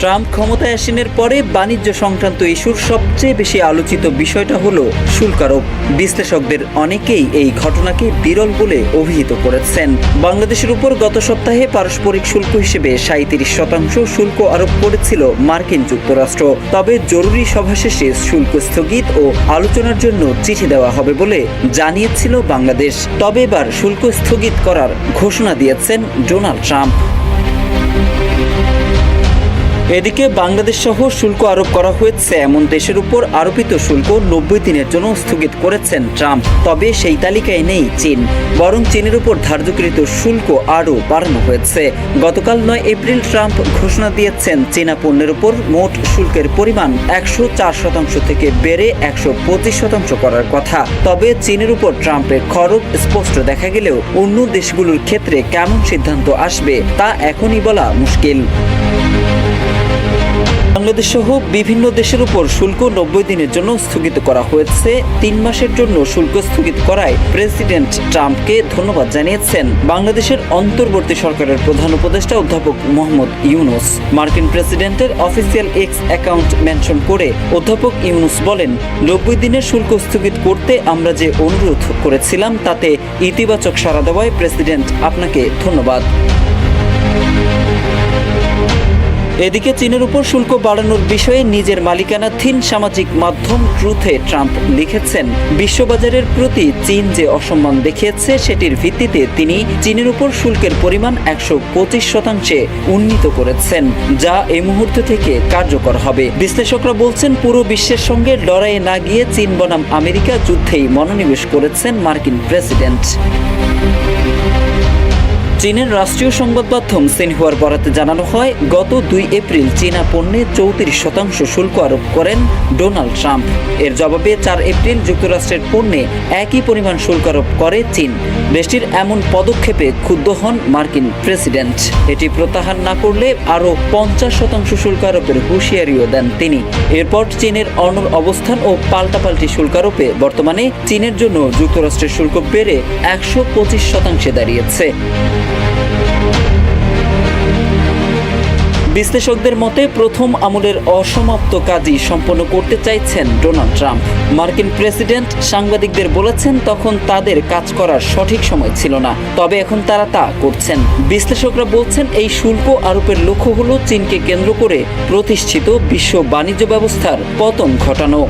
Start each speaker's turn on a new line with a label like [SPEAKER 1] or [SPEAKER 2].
[SPEAKER 1] Trump ক্ষমতায় আসীনের পরে বাণিজ্য সংক্রান্ত ইস্যুর সবচেয়ে বেশি আলোচিত বিষয়টা হলো শুল্ক আরোপ। বিশ্লেষকদের অনেকেই এই ঘটনাকে বিরল বলে অভিহিত করেছেন। বাংলাদেশের উপর গত সপ্তাহে পারস্পরিক শুল্ক হিসেবে সাঁত্রিশ শতাংশ শুল্ক আরোপ করেছিল মার্কিন যুক্তরাষ্ট্র। তবে জরুরি সভা শেষে শুল্ক স্থগিত ও আলোচনার জন্য চিঠি দেওয়া হবে বলে জানিয়েছিল বাংলাদেশ। তবে এবার শুল্ক স্থগিত করার ঘোষণা দিয়েছেন ডোনাল্ড ট্রাম্প। এদিকে বাংলাদেশ সহ শুল্ক আরোপ করা হয়েছে। এমন দেশের উপর আরোপিত শুল্ক নব্বই দিনের জন্য স্থগিত করেছেন ট্রাম্প। তবে সেই তালিকায় নেই চীন, বরং চীনের উপর ধার্যকৃত শুল্ক আরও বাড়ানো হয়েছে। গতকাল নয় এপ্রিল ট্রাম্প ঘোষণা দিয়েছেন, চীনা পণ্যের উপর মোট শুল্কের পরিমাণ একশো চার শতাংশ থেকে বেড়ে একশো পঁচিশ শতাংশ করার কথা। তবে চীনের উপর ট্রাম্পের খরচ স্পষ্ট দেখা গেলেও অন্য দেশগুলোর ক্ষেত্রে কেমন সিদ্ধান্ত আসবে, তা এখনই বলা মুশকিল। বাংলাদেশ সহ বিভিন্ন দেশের উপর শুল্ক নব্বই দিনের জন্য স্থগিত করা হয়েছে। তিন মাসের জন্য শুল্ক স্থগিত করায় প্রেসিডেন্ট ট্রাম্পকে ধন্যবাদ জানিয়েছেন বাংলাদেশের অন্তর্বর্তী সরকারের প্রধান উপদেষ্টা অধ্যাপক মোহাম্মদ ইউনুস। মার্কিন প্রেসিডেন্টের অফিসিয়াল এক্স অ্যাকাউন্ট মেনশন করে অধ্যাপক ইউনুস বলেন, নব্বই দিনের শুল্ক স্থগিত করতে আমরা যে অনুরোধ করেছিলাম, তাতে ইতিবাচক সাড়া দেওয়ায় প্রেসিডেন্ট আপনাকে ধন্যবাদ। এদিকে চীনের উপর শুল্ক বাড়ানোর বিষয়ে নিজের মালিকানাধীন সামাজিক মাধ্যম ট্রুথে ট্রাম্প লিখেছেন, বিশ্ববাজারের প্রতি চীন যে অসম্মান দেখিয়েছে সেটির ভিত্তিতে তিনি চীনের উপর শুল্কের পরিমাণ একশো পঁচিশ শতাংশে উন্নীত করেছেন, যা এই মুহূর্ত থেকে কার্যকর হবে। বিশ্লেষকরা বলছেন, পুরো বিশ্বের সঙ্গে লড়াইয়ে না গিয়ে চীন বনাম আমেরিকা যুদ্ধেই মনোনিবেশ করেছেন মার্কিন প্রেসিডেন্ট। চীনের রাষ্ট্রীয় সংবাদ মাধ্যম সিনহুয়ার বরাতে জানানো হয়, গত দুই এপ্রিল চীনা পণ্যে চৌত্রিশ শতাংশ শুল্ক আরোপ করেন ডোনাল্ড ট্রাম্প। এর জবাবে চার এপ্রিল যুক্তরাষ্ট্রের পণ্যে একই পরিমাণ শুল্ক আরোপ করে চীন। দেশটির এমন পদক্ষেপে ক্ষুব্ধ হন মার্কিন প্রেসিডেন্ট। এটি প্রত্যাহার না করলে আরও পঞ্চাশ শতাংশ শুল্ক আরোপের হুঁশিয়ারিও দেন তিনি। এরপর চীনের অনর অবস্থান ও পাল্টাপাল্টি শুল্ক আরোপে বর্তমানে চীনের জন্য যুক্তরাষ্ট্রের শুল্ক বেড়ে একশো পঁচিশ শতাংশে দাঁড়িয়েছে। বিশ্লেষকদের মতে প্রথম আমলের অসমাপ্ত কাজই সম্পন্ন করতে চাইছেন ডোনাল্ড ট্রাম্প। মার্কিন প্রেসিডেন্ট সাংবাদিকদের বলেছেন, তখন তাদের কাজ করার সঠিক সময় ছিল না। তবে এখন তারা তা করছেন। বিশ্লেষকরা বলছেন, এই শুল্ক আরোপের লক্ষ্য হল চীনকে কেন্দ্র করে প্রতিষ্ঠিত বিশ্ব বাণিজ্য ব্যবস্থার পতন ঘটানো।